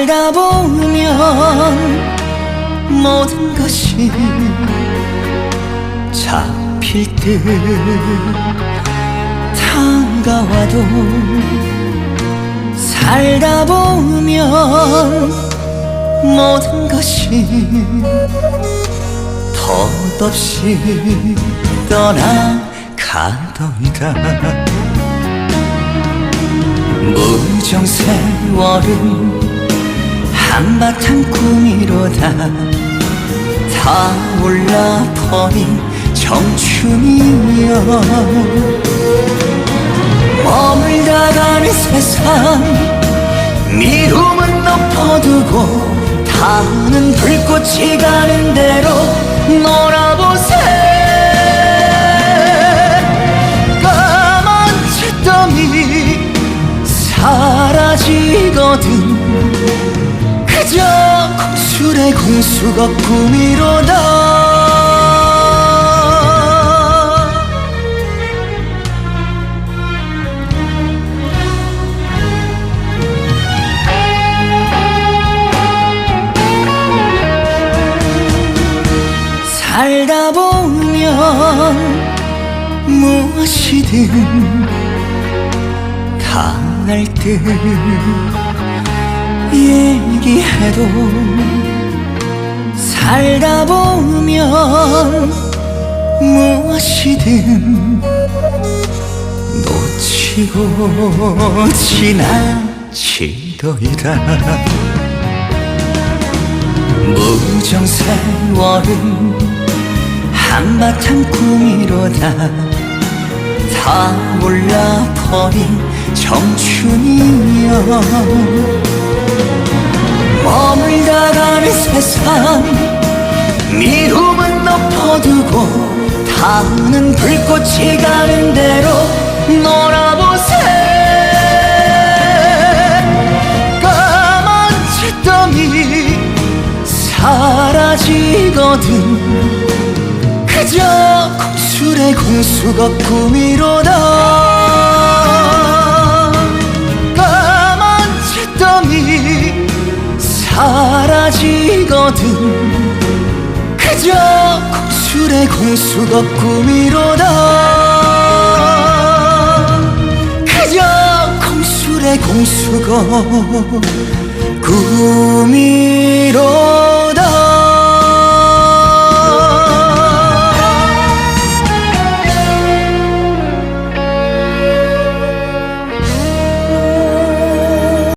살다 보면 모든 것이 잡힐 듯 다가와도 살다 보면 모든 것이 덧없이 떠나가더이다 무정 세월은 한바탕 꿈이로다. 다 올라 버린 청춘이여 머물다 가는 세상 미움은 덮어두고 다음은 불꽃이 가는 대로 놀아보세. 까만 채더미 사라지거든 그저 공술의 공수가 꿈이로다 살다 보면 무엇이든 당할 듯. 얘기 해도 살다 보면 무엇이든 놓치고 지나치더이다. 무정 세월은 한바탕 꿈이로다. 다 올라버린 청춘이여 머물다 가는 세상 미움은 덮어두고 다음은 불꽃이 가는 대로 놀아보세. 까만 채더미 사라지거든. 그저 공술의 공수가 꿈이로다 지거든. 그저 공술의 공수가 꿈이로다. 그저 공술의 공수가 꿈이로다